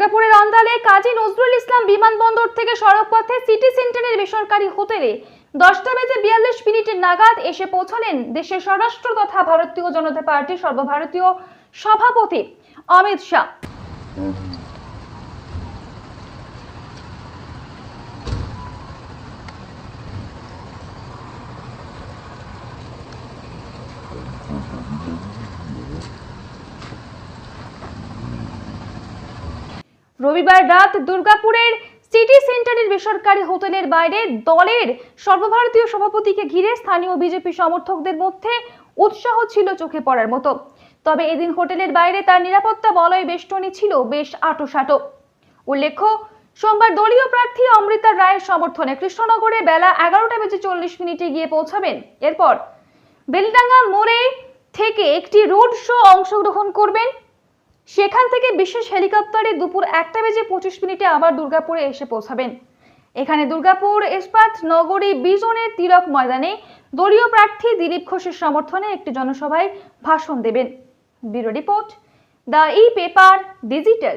দুর্গাপুরের অন্দালে কাজী নজরুল ইসলাম বিমানবন্দর থেকে সড়কপথে সিটি সেন্টারের বেসরকারি হোটেলে দশটা বেজে বিয়াল্লিশ মিনিটের নাগাদ এসে পৌঁছালেন দেশের স্বরাষ্ট্র তথা ভারতীয় জনতা পার্টির সর্বভারতীয় সভাপতি অমিত শাহ। রবিবার রাত দুর্গাপুরের সিটি সেন্টারের বেসরকারি হোটেলের বাইরে দলের সর্বভারতীয় সভাপতিকে ঘিরে স্থানীয় বিজেপি সমর্থকদের মধ্যে উৎসাহ ছিল চোখে পড়ার মতো। তবে এদিন হোটেলের বাইরে তার নিরাপত্তা বলয় বেষ্টনী ছিল বেশ আটোসাটো। উল্লেখ্য, সোমবার দলীয় প্রার্থী অমৃতা রায়ের সমর্থনে কৃষ্ণনগরে বেলা এগারোটা বেজে চল্লিশ মিনিটে গিয়ে পৌঁছাবেন। এরপর বেলডাঙ্গা মোড়ে থেকে একটি রোড শো অংশগ্রহণ করবেন। সেখান থেকে বিশেষ হেলিকপ্টারে দুপুর একটা বেজে পঁচিশ মিনিটে আবার দুর্গাপুরে এসে পৌঁছাবেন। এখানে দুর্গাপুর, ইস্পাত, নগরী বিজনের তিলক ময়দানে দলীয় প্রার্থী দিলীপ ঘোষের সমর্থনে একটি জনসভায় ভাষণ দেবেন। Bureau report, the e paper digital.